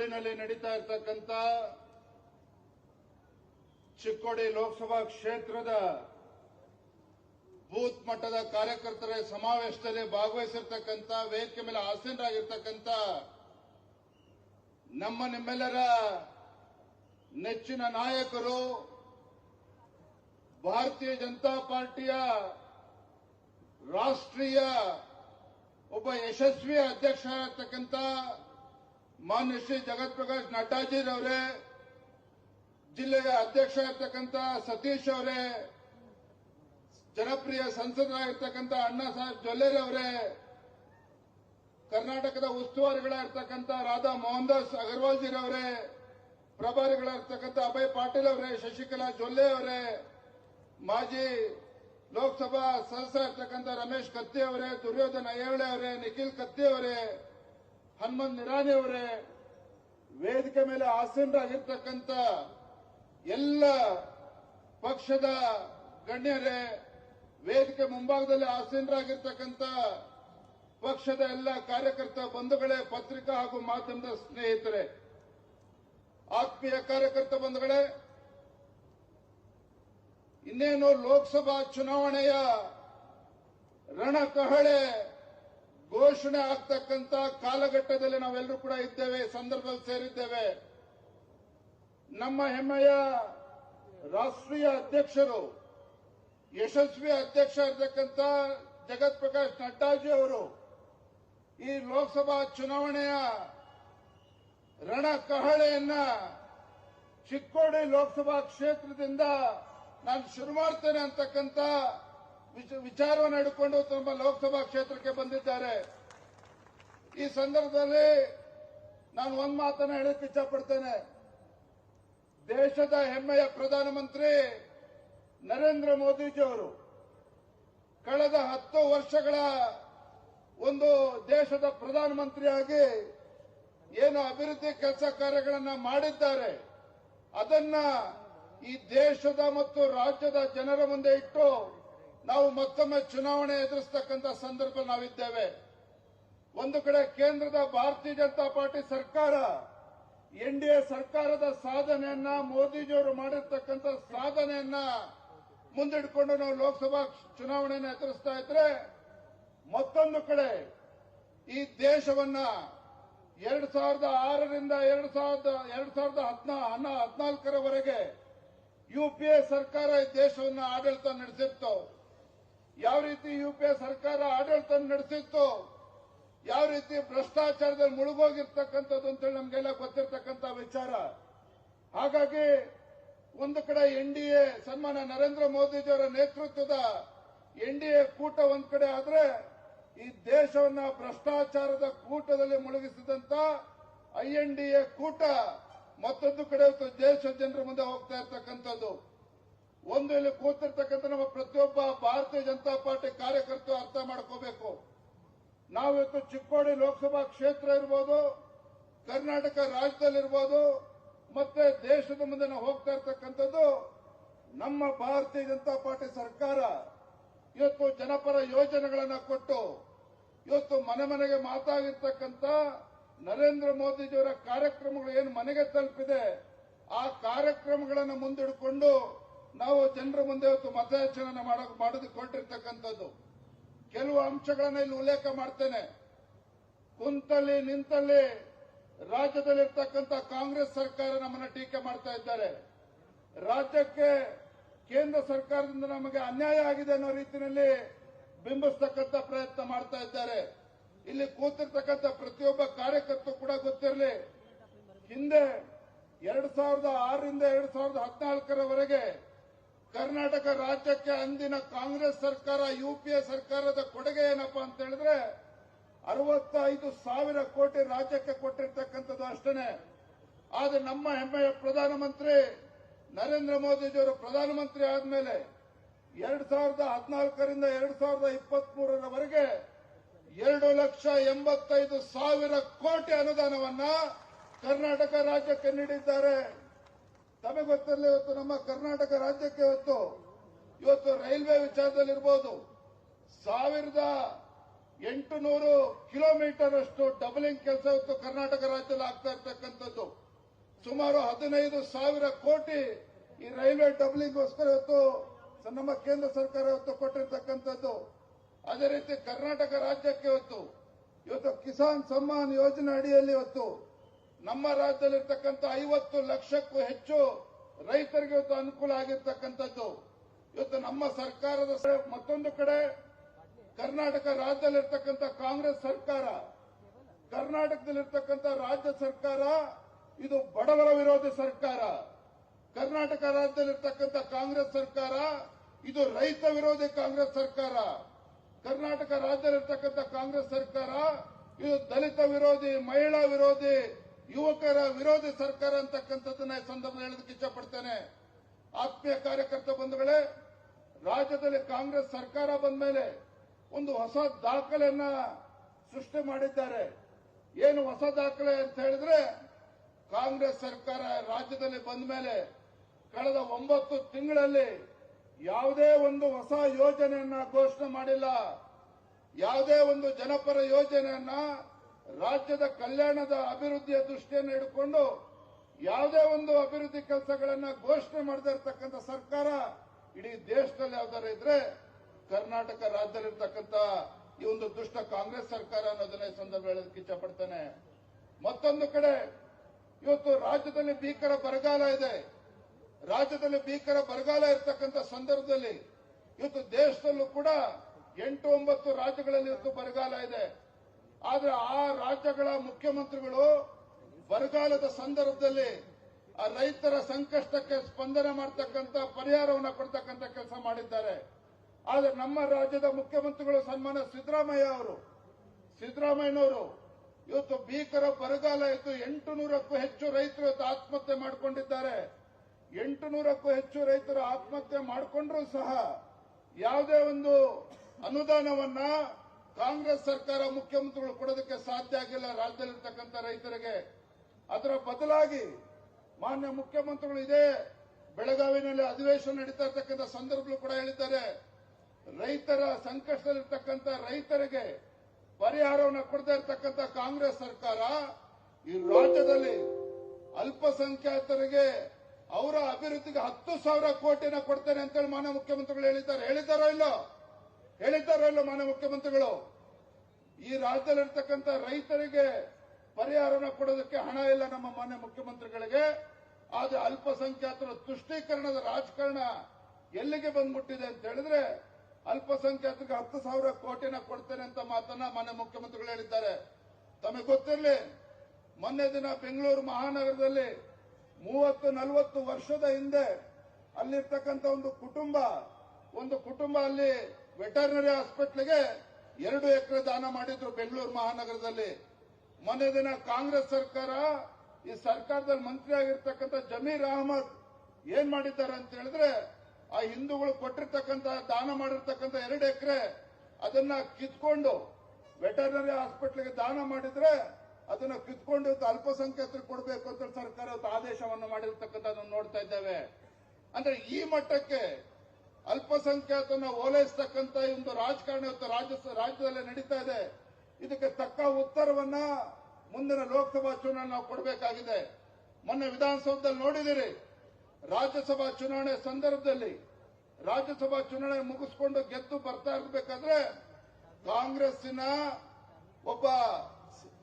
ಚಿಕ್ಕೋಡಿನಲ್ಲಿ ನಡೀತಾ ಇರ್ತಕ್ಕಂಥ ಚಿಕ್ಕೋಡಿ ಲೋಕಸಭಾ ಕ್ಷೇತ್ರದ ಬೂತ್ ಮಟ್ಟದ ಕಾರ್ಯಕರ್ತರ ಸಮಾವೇಶದಲ್ಲಿ ಭಾಗವಹಿಸಿರ್ತಕ್ಕಂಥ, ವೇದಿಕೆ ಮೇಲೆ ಆಸೀನರಾಗಿರ್ತಕ್ಕಂಥ ನಮ್ಮ ನಿಮ್ಮೆಲ್ಲರ ನೆಚ್ಚಿನ ನಾಯಕರು, ಭಾರತೀಯ ಜನತಾ ಪಾರ್ಟಿಯ ರಾಷ್ಟ್ರೀಯ ಒಬ್ಬ ಯಶಸ್ವಿ ಅಧ್ಯಕ್ಷರಾಗಿರ್ತಕ್ಕಂಥ ಮಾನ್ಯ ಶ್ರೀ ಜಗತ್ ಪ್ರಕಾಶ್ ಜಿಲ್ಲೆಯ ಅಧ್ಯಕ್ಷ ಇರ್ತಕ್ಕಂಥ ಸತೀಶ್ ಅವರೇ, ಜನಪ್ರಿಯ ಸಂಸದರಾಗಿರ್ತಕ್ಕಂಥ ಅಣ್ಣಾ ಸಾಹೇಬ್ ಜೊಲ್ಲೆರವರೇ ಕರ್ನಾಟಕದ ಉಸ್ತುವಾರಿಗಳಾಗಿರ್ತಕ್ಕಂಥ ರಾಧಾ ಮೋಹನ್ ದಾಸ್ ಅಗರ್ವಾಲ್ಜಿರವರೇ ಪ್ರಭಾರಿಗಳಾಗಿರ್ತಕ್ಕಂಥ ಅಭಯ್ ಪಾಟೀಲ್ ಅವರೇ, ಶಶಿಕಲಾ ಜೊಲ್ಲೆ ಅವರೇ, ಮಾಜಿ ಲೋಕಸಭಾ ಸದಸ್ಯ ಇರ್ತಕ್ಕಂಥ ರಮೇಶ್ ಕತ್ತಿ ಅವರೇ, ದುರ್ಯೋಧನ ಅಯ್ಯಳೆ ಅವರೇ, ನಿಖಿಲ್ ಕತ್ತಿ ಅವರೇ ಹನುಮಂತ್ ನಿರಾಣಿ ಅವರೇ, ವೇದಿಕೆ ಮೇಲೆ ಆಸೀನರಾಗಿರ್ತಕ್ಕಂಥ ಎಲ್ಲ ಪಕ್ಷದ ಗಣ್ಯರೇ, ವೇದಿಕೆ ಮುಂಭಾಗದಲ್ಲಿ ಆಸೀನರಾಗಿರ್ತಕ್ಕಂಥ ಪಕ್ಷದ ಎಲ್ಲ ಕಾರ್ಯಕರ್ತ ಬಂಧುಗಳೇ, ಪತ್ರಿಕಾ ಹಾಗೂ ಮಾಧ್ಯಮದ ಸ್ನೇಹಿತರೆ, ಆತ್ಮೀಯ ಕಾರ್ಯಕರ್ತ ಬಂಧುಗಳೇ, ಇನ್ನೇನು ಲೋಕಸಭಾ ಚುನಾವಣೆಯ ರಣಕಹಳೆ ಘೋಷಣೆ ಆಗ್ತಕ್ಕಂತ ಕಾಲಘಟ್ಟದಲ್ಲಿ ನಾವೆಲ್ಲರೂ ಕೂಡ ಇದ್ದೇವೆ, ಸಂದರ್ಭದಲ್ಲಿ ಸೇರಿದ್ದೇವೆ. ನಮ್ಮ ಹೆಮ್ಮೆಯ ರಾಷ್ಟ್ರೀಯ ಅಧ್ಯಕ್ಷರು, ಯಶಸ್ವಿ ಅಧ್ಯಕ್ಷ ಇರತಕ್ಕಂಥ ಜಗತ್ ಪ್ರಕಾಶ್ ನಡ್ಡಾಜಿ ಅವರು ಈ ಲೋಕಸಭಾ ಚುನಾವಣೆಯ ರಣಕಹಳೆಯನ್ನ ಚಿಕ್ಕೋಡಿ ಲೋಕಸಭಾ ಕ್ಷೇತ್ರದಿಂದ ನಾನು ಶುರು ಮಾಡ್ತೇನೆ ಅಂತಕ್ಕಂಥ ವಿಚಾರವನ್ನು ಹಿಡ್ಕೊಂಡು ತಮ್ಮ ಲೋಕಸಭಾ ಕ್ಷೇತ್ರಕ್ಕೆ ಬಂದಿದ್ದಾರೆ. ಈ ಸಂದರ್ಭದಲ್ಲಿ ನಾನು ಒಂದು ಮಾತನ್ನ ಹೇಳಕ್ಕೆ ಇಚ್ಛಪಡ್ತೇನೆ. ದೇಶದ ಹೆಮ್ಮೆಯ ಪ್ರಧಾನಮಂತ್ರಿ ನರೇಂದ್ರ ಮೋದಿಜಿಯವರು ಕಳೆದ ಹತ್ತು ವರ್ಷಗಳ ಒಂದು ದೇಶದ ಪ್ರಧಾನಮಂತ್ರಿಯಾಗಿ ಏನು ಅಭಿವೃದ್ಧಿ ಕೆಲಸ ಕಾರ್ಯಗಳನ್ನು ಮಾಡಿದ್ದಾರೆ. ಅದನ್ನ ಈ ದೇಶದ ಮತ್ತು ರಾಜ್ಯದ ಜನರ ಮುಂದೆ ಇಟ್ಟು ನಾವು ಮತ್ತೊಮ್ಮೆ ಚುನಾವಣೆ ಎದುರಿಸ್ತಕ್ಕಂಥ ಸಂದರ್ಭ ನಾವಿದ್ದೇವೆ. ಒಂದು ಕಡೆ ಕೇಂದ್ರದ ಭಾರತೀಯ ಜನತಾ ಪಾರ್ಟಿ ಸರ್ಕಾರ, ಎನ್ ಡಿ ಎ ಸರ್ಕಾರದ ಸಾಧನೆಯನ್ನ ಮೋದಿಜಿಯವರು ಮಾಡಿರ್ತಕ್ಕಂಥ ಸಾಧನೆಯನ್ನ ಮುಂದಿಟ್ಕೊಂಡು ನಾವು ಲೋಕಸಭಾ ಚುನಾವಣೆಯನ್ನು ಎದುರಿಸ್ತಾ ಇದ್ರೆ, ಮತ್ತೊಂದು ಕಡೆ ಈ ದೇಶವನ್ನ ಎರಡ್ ಸಾವಿರದ ಆರರಿಂದ ಎರಡ್ ಸಾವಿರದ ಎರಡ್ ಸಾವಿರದ ಹದಿನಾ ಹದಿನಾಲ್ಕರವರೆಗೆ ಯುಪಿಎ ಸರ್ಕಾರ ಈ ದೇಶವನ್ನು ಆಡಳಿತ ನಡೆಸಿತ್ತು. ಯಾವ ರೀತಿ ಯು ಸರ್ಕಾರ ಆಡಳಿತ ನಡೆಸಿತ್ತು, ಯಾವ ರೀತಿ ಭ್ರಷ್ಟಾಚಾರದಲ್ಲಿ ಮುಳುಗೋಗಿರ್ತಕ್ಕಂಥದ್ದು ಅಂತೇಳಿ ನಮಗೆಲ್ಲ ಗೊತ್ತಿರ್ತಕ್ಕಂಥ ವಿಚಾರ. ಹಾಗಾಗಿ ಒಂದು ಕಡೆ ಎನ್ ಡಿ ಎ ಸನ್ಮಾನ ನರೇಂದ್ರ ಮೋದಿಜಿಯವರ ನೇತೃತ್ವದ ಎನ್ ಡಿ ಎ ಕೂಟ ಒಂದ್ ಕಡೆ ಆದ್ರೆ ಈ ದೇಶವನ್ನ ಭ್ರಷ್ಟಾಚಾರದ ಕೂಟದಲ್ಲಿ ಮುಳುಗಿಸಿದಂತ ಐ ಕೂಟ ಮತ್ತೊಂದು ಕಡೆ ದೇಶ ಜನರ ಮುಂದೆ ಹೋಗ್ತಾ ಇರ್ತಕ್ಕಂಥದ್ದು. ಒಂದು ಇಲ್ಲಿ ಕೂತಿರ್ತಕ್ಕಂಥ ನಮ್ಮ ಪ್ರತಿಯೊಬ್ಬ ಭಾರತೀಯ ಜನತಾ ಪಾರ್ಟಿ ಕಾರ್ಯಕರ್ತರು ಅರ್ಥ ಮಾಡ್ಕೋಬೇಕು. ನಾವಿವತ್ತು ಚಿಕ್ಕೋಡಿ ಲೋಕಸಭಾ ಕ್ಷೇತ್ರ ಇರ್ಬೋದು, ಕರ್ನಾಟಕ ರಾಜ್ಯದಲ್ಲಿರ್ಬೋದು, ಮತ್ತೆ ದೇಶದ ಮುಂದೆ ನಾವು ಹೋಗ್ತಾ ಇರ್ತಕ್ಕಂಥದ್ದು ನಮ್ಮ ಭಾರತೀಯ ಜನತಾ ಪಾರ್ಟಿ ಸರ್ಕಾರ. ಇವತ್ತು ಜನಪರ ಯೋಜನೆಗಳನ್ನು ಕೊಟ್ಟು, ಇವತ್ತು ಮನೆ ಮನೆಗೆ ಮಾತಾಗಿರ್ತಕ್ಕಂಥ ನರೇಂದ್ರ ಮೋದಿಜಿಯವರ ಕಾರ್ಯಕ್ರಮಗಳು ಏನು ಮನೆಗೆ ತಲುಪಿದೆ, ಆ ಕಾರ್ಯಕ್ರಮಗಳನ್ನು ಮುಂದಿಡ್ಕೊಂಡು ನಾವು ಜನರ ಮುಂದೆ ಇವತ್ತು ಮತಯಾಚನೆ ಮಾಡಕ್ ಮಾಡಿಕೊಂಡಿರ್ತಕ್ಕಂಥದ್ದು ಕೆಲವು ಅಂಶಗಳನ್ನ ಇಲ್ಲಿ ಉಲ್ಲೇಖ ಮಾಡ್ತೇನೆ. ಕುಂತಲ್ಲಿ ನಿಂತಲ್ಲಿ ರಾಜ್ಯದಲ್ಲಿರ್ತಕ್ಕಂಥ ಕಾಂಗ್ರೆಸ್ ಸರ್ಕಾರ ನಮ್ಮನ್ನ ಟೀಕೆ ಮಾಡ್ತಾ ಇದ್ದಾರೆ. ರಾಜ್ಯಕ್ಕೆ ಕೇಂದ್ರ ಸರ್ಕಾರದಿಂದ ನಮಗೆ ಅನ್ಯಾಯ ಆಗಿದೆ ಅನ್ನೋ ರೀತಿಯಲ್ಲಿ ಬಿಂಬಿಸ್ತಕ್ಕಂಥ ಪ್ರಯತ್ನ ಮಾಡ್ತಾ ಇದ್ದಾರೆ. ಇಲ್ಲಿ ಕೂತಿರ್ತಕ್ಕಂಥ ಪ್ರತಿಯೊಬ್ಬ ಕಾರ್ಯಕರ್ತರು ಕೂಡ ಗೊತ್ತಿರಲಿ, ಹಿಂದೆ ಎರಡ್ ಸಾವಿರದ ಆರರಿಂದ ಎರಡ್ ಸಾವಿರದ ಹದಿನಾಲ್ಕರವರೆಗೆ ಕರ್ನಾಟಕ ರಾಜ್ಯಕ್ಕೆ ಅಂದಿನ ಕಾಂಗ್ರೆಸ್ ಸರ್ಕಾರ ಯುಪಿಎ ಸರ್ಕಾರದ ಕೊಡುಗೆ ಏನಪ್ಪ ಅಂತ ಹೇಳಿದ್ರೆ ಅರವತ್ತೈದು ಸಾವಿರ ಕೋಟಿ ರಾಜ್ಯಕ್ಕೆ ಕೊಟ್ಟಿರ್ತಕ್ಕಂಥದ್ದು ಅಷ್ಟೇ ಆದ್ರೆ ನಮ್ಮ ಹೆಮ್ಮೆಯ ಪ್ರಧಾನಮಂತ್ರಿ ನರೇಂದ್ರ ಮೋದಿಜಿಯವರು ಪ್ರಧಾನಮಂತ್ರಿ ಆದ್ಮೇಲೆ ಎರಡ್ ಸಾವಿರದ ಹದಿನಾಲ್ಕರಿಂದ ಎರಡ್ ಸಾವಿರದ ಇಪ್ಪತ್ಮೂರರವರೆಗೆ ಎರಡು ಲಕ್ಷ ಎಂಬತ್ತೈದು ಸಾವಿರ ಕೋಟಿ ಅನುದಾನವನ್ನ ಕರ್ನಾಟಕ ರಾಜ್ಯಕ್ಕೆ ನೀಡಿದ್ದಾರೆ. ತಮಗೆ ಗೊತ್ತಿರಲಿ ಇವತ್ತು ನಮ್ಮ ಕರ್ನಾಟಕ ರಾಜ್ಯಕ್ಕೆ ಇವತ್ತು ಇವತ್ತು ರೈಲ್ವೆ ವಿಚಾರದಲ್ಲಿರ್ಬೋದು. ಸಾವಿರದ ಎಂಟು ನೂರು ಕಿಲೋಮೀಟರ್ ಅಷ್ಟು ಡಬಲಿಂಗ್ ಕೆಲಸ ಇವತ್ತು ಕರ್ನಾಟಕ ರಾಜ್ಯದಲ್ಲಿ ಆಗ್ತಾ ಇರ್ತಕ್ಕಂಥದ್ದು. ಸುಮಾರು ಹದಿನೈದು ಸಾವಿರ ಕೋಟಿ ಈ ರೈಲ್ವೆ ಡಬಲಿಂಗ್ಗೋಸ್ಕರ ಇವತ್ತು ನಮ್ಮ ಕೇಂದ್ರ ಸರ್ಕಾರ ಇವತ್ತು ಕೊಟ್ಟಿರ್ತಕ್ಕಂಥದ್ದು. ಅದೇ ರೀತಿ ಕರ್ನಾಟಕ ರಾಜ್ಯಕ್ಕೆ ಇವತ್ತು ಇವತ್ತು ಕಿಸಾನ್ ಸಮ್ಮಾನ್ ಯೋಜನೆ ಅಡಿಯಲ್ಲಿ ಇವತ್ತು ನಮ್ಮ ರಾಜ್ಯದಲ್ಲಿರ್ತಕ್ಕಂಥ ಐವತ್ತು ಲಕ್ಷಕ್ಕೂ ಹೆಚ್ಚು ರೈತರಿಗೆ ಇವತ್ತು ಅನುಕೂಲ ಆಗಿರ್ತಕ್ಕಂಥದ್ದು. ಇವತ್ತು ನಮ್ಮ ಸರ್ಕಾರದ ಮತ್ತೊಂದು ಕಡೆ ಕರ್ನಾಟಕ ರಾಜ್ಯದಲ್ಲಿರ್ತಕ್ಕಂಥ ಕಾಂಗ್ರೆಸ್ ಸರ್ಕಾರ, ಕರ್ನಾಟಕದಲ್ಲಿರ್ತಕ್ಕಂಥ ರಾಜ್ಯ ಸರ್ಕಾರ, ಇದು ಬಡವರ ವಿರೋಧಿ ಸರ್ಕಾರ. ಕರ್ನಾಟಕ ರಾಜ್ಯದಲ್ಲಿರ್ತಕ್ಕಂಥ ಕಾಂಗ್ರೆಸ್ ಸರ್ಕಾರ, ಇದು ರೈತ ವಿರೋಧಿ ಕಾಂಗ್ರೆಸ್ ಸರ್ಕಾರ. ಕರ್ನಾಟಕ ರಾಜ್ಯದಲ್ಲಿರ್ತಕ್ಕಂಥ ಕಾಂಗ್ರೆಸ್ ಸರ್ಕಾರ, ಇದು ದಲಿತ ವಿರೋಧಿ, ಮಹಿಳಾ ವಿರೋಧಿ ಯುವಕರ ವಿರೋಧಿ ಸರ್ಕಾರ ಅಂತಕ್ಕಂಥದ್ದನ್ನ ಈ ಸಂದರ್ಭದಲ್ಲಿ ಹೇಳೋದಕ್ಕೆ ಇಷ್ಟಪಡ್ತೇನೆ. ಆತ್ಮೀಯ ಕಾರ್ಯಕರ್ತ ಬಂಧುಗಳೇ, ರಾಜ್ಯದಲ್ಲಿ ಕಾಂಗ್ರೆಸ್ ಸರ್ಕಾರ ಬಂದ ಮೇಲೆ ಒಂದು ಹೊಸ ದಾಖಲೆಯನ್ನ ಸೃಷ್ಟಿ ಮಾಡಿದ್ದಾರೆ. ಏನು ಹೊಸ ದಾಖಲೆ ಅಂತ ಹೇಳಿದ್ರೆ, ಕಾಂಗ್ರೆಸ್ ಸರ್ಕಾರ ರಾಜ್ಯದಲ್ಲಿ ಬಂದ ಮೇಲೆ ಕಳೆದ ಒಂಬತ್ತು ತಿಂಗಳಲ್ಲಿ ಯಾವುದೇ ಒಂದು ಹೊಸ ಯೋಜನೆಯನ್ನ ಘೋಷಣೆ ಮಾಡಿಲ್ಲ. ಯಾವುದೇ ಒಂದು ಜನಪರ ಯೋಜನೆಯನ್ನ ರಾಜ್ಯದ ಕಲ್ಯಾಣದ ಅಭಿವೃದ್ಧಿಯ ದೃಷ್ಟಿಯನ್ನು ಇಟ್ಟುಕೊಂಡು ಯಾವುದೇ ಒಂದು ಅಭಿವೃದ್ಧಿ ಕೆಲಸಗಳನ್ನ ಘೋಷಣೆ ಮಾಡದೇ ಇರತಕ್ಕಂಥ ಸರ್ಕಾರ ಇಡೀ ದೇಶದಲ್ಲಿ ಯಾವ್ದಾರು ಇದ್ರೆ ಕರ್ನಾಟಕ ರಾಜ್ಯದಲ್ಲಿರ್ತಕ್ಕಂಥ ಈ ಒಂದು ದುಷ್ಟ ಕಾಂಗ್ರೆಸ್ ಸರ್ಕಾರ ಅನ್ನೋದನ್ನ ಈ ಸಂದರ್ಭ ಹೇಳೋದಕ್ಕೆ ಇಷ್ಟಪಡ್ತೇನೆ ಮತ್ತೊಂದು ಕಡೆ, ಇವತ್ತು ರಾಜ್ಯದಲ್ಲಿ ಭೀಕರ ಬರಗಾಲ ಇದೆ. ರಾಜ್ಯದಲ್ಲಿ ಭೀಕರ ಬರಗಾಲ ಇರತಕ್ಕಂಥ ಸಂದರ್ಭದಲ್ಲಿ ಇವತ್ತು ದೇಶದಲ್ಲೂ ಕೂಡ ಎಂಟು ಒಂಬತ್ತು ರಾಜ್ಯಗಳಲ್ಲಿ ಇವತ್ತು ಬರಗಾಲ ಇದೆ. ಆದ್ರೆ ಆ ರಾಜ್ಯಗಳ ಮುಖ್ಯಮಂತ್ರಿಗಳು ಬರಗಾಲದ ಸಂದರ್ಭದಲ್ಲಿ ಆ ರೈತರ ಸಂಕಷ್ಟಕ್ಕೆ ಸ್ಪಂದನೆ ಮಾಡ್ತಕ್ಕಂಥ ಪರಿಹಾರವನ್ನು ಕೊಡ್ತಕ್ಕಂಥ ಕೆಲಸ ಮಾಡಿದ್ದಾರೆ. ಆದ್ರೆ ನಮ್ಮ ರಾಜ್ಯದ ಮುಖ್ಯಮಂತ್ರಿಗಳು ಸನ್ಮಾನ ಸಿದ್ದರಾಮಯ್ಯ ಅವರು, ಸಿದ್ದರಾಮಯ್ಯನವರು ಇವತ್ತು ಭೀಕರ ಬರಗಾಲ ಇತ್ತು ಎಂಟು ನೂರಕ್ಕೂ ಹೆಚ್ಚು ರೈತರು ಆತ್ಮಹತ್ಯೆ ಮಾಡಿಕೊಂಡಿದ್ದಾರೆ. ಎಂಟು ನೂರಕ್ಕೂ ಹೆಚ್ಚು ರೈತರು ಆತ್ಮಹತ್ಯೆ ಮಾಡಿಕೊಂಡ್ರೂ ಸಹ ಯಾವುದೇ ಒಂದು ಅನುದಾನವನ್ನ ಕಾಂಗ್ರೆಸ್ ಸರ್ಕಾರ ಮುಖ್ಯಮಂತ್ರಿಗಳು ಕೊಡೋದಕ್ಕೆ ಸಾಧ್ಯ ಆಗಿಲ್ಲ ರಾಜ್ಯದಲ್ಲಿರ್ತಕ್ಕಂಥ ರೈತರಿಗೆ. ಅದರ ಬದಲಾಗಿ ಮಾನ್ಯ ಮುಖ್ಯಮಂತ್ರಿಗಳು ಇದೇ ಬೆಳಗಾವಿನಲ್ಲಿ ಅಧಿವೇಶನ ನಡೀತಾ ಇರ್ತಕ್ಕಂಥ ಸಂದರ್ಭಗಳು ಕೂಡ ಹೇಳಿದ್ದಾರೆ. ರೈತರ ಸಂಕಷ್ಟದಲ್ಲಿರ್ತಕ್ಕಂಥ ರೈತರಿಗೆ ಪರಿಹಾರವನ್ನು ಕೊಡದೇ ಇರತಕ್ಕಂಥ ಕಾಂಗ್ರೆಸ್ ಸರ್ಕಾರ ಈ ರಾಜ್ಯದಲ್ಲಿ ಅಲ್ಪಸಂಖ್ಯಾತರಿಗೆ ಅವರ ಅಭಿವೃದ್ಧಿಗೆ ಹತ್ತು ಸಾವಿರ ಕೋಟಿನ ಕೊಡ್ತೇನೆ ಅಂತೇಳಿ ಮಾನ್ಯ ಮುಖ್ಯಮಂತ್ರಿಗಳು ಹೇಳಿದ್ದಾರೆ. ಹೇಳಿದ್ದಾರೋ ಇಲ್ಲೋ? ಹೇಳಿದ್ದಾರೋ ಇಲ್ಲೋ ಮಾನ್ಯ ಮುಖ್ಯಮಂತ್ರಿಗಳು, ಈ ರಾಜ್ಯದಲ್ಲಿರ್ತಕ್ಕಂಥ ರೈತರಿಗೆ ಪರಿಹಾರನ ಕೊಡೋದಕ್ಕೆ ಹಣ ಇಲ್ಲ ನಮ್ಮ ಮಾನ್ಯ ಮುಖ್ಯಮಂತ್ರಿಗಳಿಗೆ. ಆದ್ರೆ ಅಲ್ಪಸಂಖ್ಯಾತರ ತುಷ್ಟೀಕರಣದ ರಾಜಕಾರಣ ಎಲ್ಲಿಗೆ ಬಂದ್ಬಿಟ್ಟಿದೆ ಅಂತ ಹೇಳಿದ್ರೆ ಅಲ್ಪಸಂಖ್ಯಾತರಿಗೆ ಹತ್ತು ಸಾವಿರ ಕೋಟಿನ ಕೊಡ್ತೇನೆ ಅಂತ ಮಾತನ್ನ ಮಾನ್ಯ ಮುಖ್ಯಮಂತ್ರಿಗಳು ಹೇಳಿದ್ದಾರೆ. ತಮಗೆ ಗೊತ್ತಿರಲಿ, ಮೊನ್ನೆ ದಿನ ಬೆಂಗಳೂರು ಮಹಾನಗರದಲ್ಲಿ ಮೂವತ್ತು, ನಲವತ್ತು ವರ್ಷದ ಹಿಂದೆ ಅಲ್ಲಿರ್ತಕ್ಕಂಥ ಒಂದು ಕುಟುಂಬ ಒಂದು ಕುಟುಂಬ ಅಲ್ಲಿ ವೆಟರ್ನರಿ ಹಾಸ್ಪಿಟ್ಲಿಗೆ ಎರಡು ಎಕರೆ ದಾನ ಮಾಡಿದ್ರು ಬೆಂಗಳೂರು ಮಹಾನಗರದಲ್ಲಿ. ಮೊನ್ನೆ ದಿನ ಕಾಂಗ್ರೆಸ್ ಸರ್ಕಾರ ಈ ಸರ್ಕಾರದಲ್ಲಿ ಮಂತ್ರಿ ಆಗಿರ್ತಕ್ಕಂಥ ಜಮೀರ್ ಅಹಮದ್ ಏನ್ ಮಾಡಿದ್ದಾರೆ ಅಂತ ಹೇಳಿದ್ರೆ, ಆ ಹಿಂದೂಗಳು ಕೊಟ್ಟಿರ್ತಕ್ಕಂಥ ದಾನ ಮಾಡಿರ್ತಕ್ಕಂಥ ಎರಡು ಎಕರೆ ಅದನ್ನ ಕಿತ್ಕೊಂಡು ವೆಟರ್ನರಿ ಹಾಸ್ಪಿಟ್ಲಿಗೆ ದಾನ ಮಾಡಿದ್ರೆ ಅದನ್ನ ಕಿತ್ಕೊಂಡು ಅಲ್ಪಸಂಖ್ಯಾತರು ಕೊಡಬೇಕು ಅಂತ ಸರ್ಕಾರ ಆದೇಶವನ್ನು ಮಾಡಿರ್ತಕ್ಕಂಥ ನೋಡ್ತಾ ಇದ್ದೇವೆ. ಅಂದ್ರೆ ಈ ಮಟ್ಟಕ್ಕೆ ಅಲ್ಪಸಂಖ್ಯಾತನ ಓಲೈಸ್ತಕ್ಕಂಥ ಒಂದು ರಾಜಕಾರಣ ಇವತ್ತು ರಾಜ್ಯ ರಾಜ್ಯದಲ್ಲಿ ನಡೀತಾ ಇದೆ. ಇದಕ್ಕೆ ತಕ್ಕ ಉತ್ತರವನ್ನ ಮುಂದಿನ ಲೋಕಸಭಾ ಚುನಾವಣೆ ನಾವು ಕೊಡಬೇಕಾಗಿದೆ. ಮೊನ್ನೆ ವಿಧಾನಸೌಧದಲ್ಲಿ ನೋಡಿದಿರಿ, ರಾಜ್ಯಸಭಾ ಚುನಾವಣೆ ಸಂದರ್ಭದಲ್ಲಿ, ರಾಜ್ಯಸಭಾ ಚುನಾವಣೆ ಮುಗಿಸ್ಕೊಂಡು ಗೆದ್ದು ಬರ್ತಾ ಇರಬೇಕಾದ್ರೆ ಕಾಂಗ್ರೆಸ್ಸಿನ ಒಬ್ಬ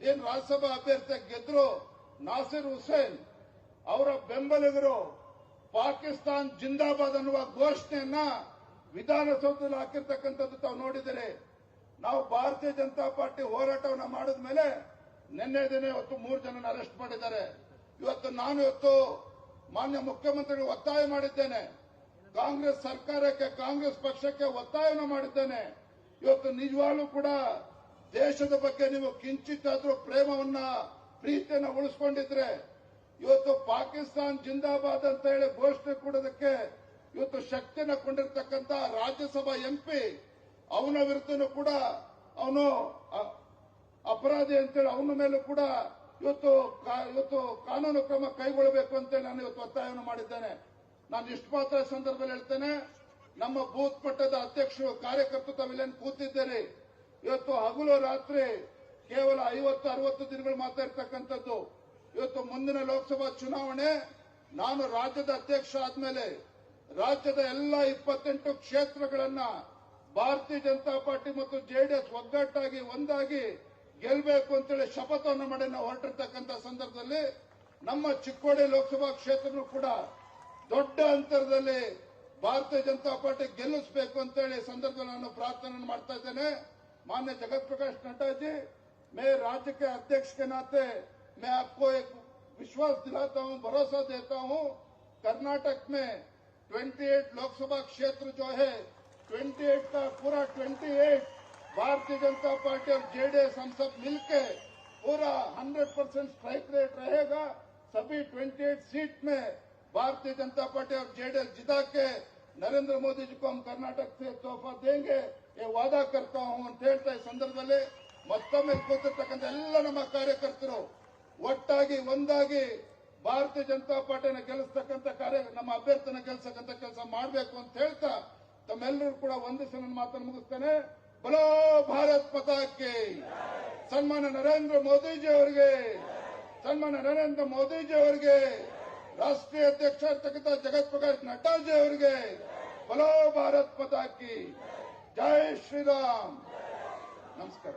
ಏನ್ ರಾಜ್ಯಸಭಾ ಅಭ್ಯರ್ಥಿ ಗೆದ್ರು, ನಾಸಿರ್ ಹುಸೇನ್, ಅವರ ಬೆಂಬಲಿಗರು ಪಾಕಿಸ್ತಾನ್ ಜಿಂದಾಬಾದ್ ಅನ್ನುವ ಘೋಷಣೆಯನ್ನ ವಿಧಾನಸೌಧದಲ್ಲಿ ಹಾಕಿರ್ತಕ್ಕಂಥದ್ದು ತಾವು ನೋಡಿದರೆ, ನಾವು ಭಾರತೀಯ ಜನತಾ ಪಾರ್ಟಿ ಹೋರಾಟವನ್ನ ಮಾಡಿದ ಮೇಲೆ ನಿನ್ನೆ ದಿನ ಇವತ್ತು ಮೂರು ಜನನ ಅರೆಸ್ಟ್ ಮಾಡಿದ್ದಾರೆ. ಇವತ್ತು ನಾನು ಇವತ್ತು ಮಾನ್ಯ ಮುಖ್ಯಮಂತ್ರಿಗಳು ಒತ್ತಾಯ ಮಾಡಿದ್ದೇನೆ. ಕಾಂಗ್ರೆಸ್ ಸರ್ಕಾರಕ್ಕೆ, ಕಾಂಗ್ರೆಸ್ ಪಕ್ಷಕ್ಕೆ ಒತ್ತಾಯವನ್ನು ಮಾಡಿದ್ದೇನೆ. ಇವತ್ತು ನಿಜವಾಗ್ಲೂ ಕೂಡ ದೇಶದ ಬಗ್ಗೆ ನೀವು ಕಿಂಚಿತ್ತಾದ್ರೂ ಪ್ರೇಮವನ್ನ, ಪ್ರೀತಿಯನ್ನ ಉಳಿಸ್ಕೊಂಡಿದ್ರೆ ಇವತ್ತು ಪಾಕಿಸ್ತಾನ್ ಜಿಂದಾಬಾದ್ ಅಂತ ಹೇಳಿ ಘೋಷಣೆ ಕೊಡೋದಕ್ಕೆ ಇವತ್ತು ಶಕ್ತಿನ ಕೊಂಡಿರ್ತಕ್ಕಂಥ ರಾಜ್ಯಸಭಾ ಎಂಪಿ, ಅವನ ವಿರುದ್ಧನೂ ಕೂಡ ಅವನು ಅಪರಾಧಿ ಅಂತೇಳಿ ಅವನ ಮೇಲೂ ಕೂಡ ಇವತ್ತು ಇವತ್ತು ಕಾನೂನು ಕ್ರಮ ಕೈಗೊಳ್ಳಬೇಕು ಅಂತೇಳಿ ನಾನು ಇವತ್ತು ಒತ್ತಾಯವನ್ನು ಮಾಡಿದ್ದೇನೆ. ನಾನು ಇಷ್ಟು ಮಾತ್ರ ಸಂದರ್ಭದಲ್ಲಿ ಹೇಳ್ತೇನೆ. ನಮ್ಮ ಬೂತ್ ಮಟ್ಟದ ಅಧ್ಯಕ್ಷರು, ಕಾರ್ಯಕರ್ತರು ತಾವಿಲ್ಲೇನು ಕೂತಿದ್ದೀರಿ? ಇವತ್ತು ಹಗಲು ರಾತ್ರಿ ಕೇವಲ ಐವತ್ತು, ಅರವತ್ತು ದಿನಗಳು ಮಾತಾಡ್ತಕ್ಕಂಥದ್ದು. ಇವತ್ತು ಮುಂದಿನ ಲೋಕಸಭಾ ಚುನಾವಣೆ, ನಾನು ರಾಜ್ಯದ ಅಧ್ಯಕ್ಷ ಆದ್ಮೇಲೆ ರಾಜ್ಯದ ಎಲ್ಲ ಇಪ್ಪತ್ತೆಂಟು ಕ್ಷೇತ್ರಗಳನ್ನ ಭಾರತೀಯ ಜನತಾ ಪಾರ್ಟಿ ಮತ್ತು ಜೆಡಿಎಸ್ ಒಗ್ಗಟ್ಟಾಗಿ, ಒಂದಾಗಿ ಗೆಲ್ಲಬೇಕು ಅಂತೇಳಿ ಶಪಥವನ್ನು ಮಾಡಿ ನಾವು ಹೊರಟಿರ್ತಕ್ಕಂಥ ಸಂದರ್ಭದಲ್ಲಿ ನಮ್ಮ ಚಿಕ್ಕೋಡಿ ಲೋಕಸಭಾ ಕ್ಷೇತ್ರನೂ ಕೂಡ ದೊಡ್ಡ ಅಂತರದಲ್ಲಿ ಭಾರತೀಯ ಜನತಾ ಪಾರ್ಟಿ ಗೆಲ್ಲಿಸಬೇಕು ಅಂತೇಳಿ ಸಂದರ್ಭದಲ್ಲಿ ನಾನು ಪ್ರಾರ್ಥನೆ ಮಾಡ್ತಾ ಇದ್ದೇನೆ. ಮಾನ್ಯ ಜಗತ್ ಪ್ರಕಾಶ್ ನಡ್ಡಾಜಿ ಮೇ ರಾಜ್ಯಕ್ಕೆ ಅಧ್ಯಕ್ಷಕ್ಕೆ ನಾತೆ मैं आपको एक विश्वास दिलाता हूं भरोसा देता हूं कर्नाटक में 28 लोकसभा क्षेत्र जो है 28 का पूरा 28 भारतीय जनता पार्टी और जेडीएस हम सब मिलके पूरा 100 परसेंट स्ट्राइक रेट रहेगा सभी 28 सीट में भारतीय जनता पार्टी और जेडीएस जिता के नरेंद्र मोदी जी को हम कर्नाटक से तोहफा देंगे ये वादा करता हूं ಅಂತ ಹೇಳ್ತಾ ಈ ಸಂದರ್ಭದಲ್ಲಿ ಮತ್ತೊಮ್ಮೆ ಕೂತಿರ್ತಕ್ಕಂಥ ಎಲ್ಲ ನಮ್ಮ ಕಾರ್ಯಕರ್ತರು ಒಟ್ಟಾಗಿ ಒಂದಾಗಿ ಭಾರತೀಯ ಜನತಾ ಪಾರ್ಟಿನ ಗೆಲ್ಲಿಸ್ತಕ್ಕಂಥ ಕಾರ್ಯ, ನಮ್ಮ ಅಭ್ಯರ್ಥಿನ ಗೆಲ್ಸಕ್ಕಂಥ ಕೆಲಸ ಮಾಡಬೇಕು ಅಂತ ಹೇಳ್ತಾ ತಮ್ಮೆಲ್ಲರೂ ಕೂಡ ಒಂದಿಸ ನನ್ನ ಮಾತನ್ನು ಮುಗಿಸ್ತೇನೆ. ಬಲೋ ಭಾರತ್ ಪತಾಕೆ ಸನ್ಮಾನ ನರೇಂದ್ರ ಮೋದಿಜಿ ಅವರಿಗೆ ಸನ್ಮಾನ ನರೇಂದ್ರ ಮೋದಿಜಿ ಅವರಿಗೆ, ರಾಷ್ಟ್ರೀಯ ಅಧ್ಯಕ್ಷ ಇರ್ತಕ್ಕಂಥ ಜಗತ್ ಪ್ರಕಾಶ್ ನಡ್ಡಾಜಿ ಅವರಿಗೆ ಬಲೋ ಭಾರತ್ ಪತಾಕಿ ಜೈ ಶ್ರೀರಾಮ್. ನಮಸ್ಕಾರ.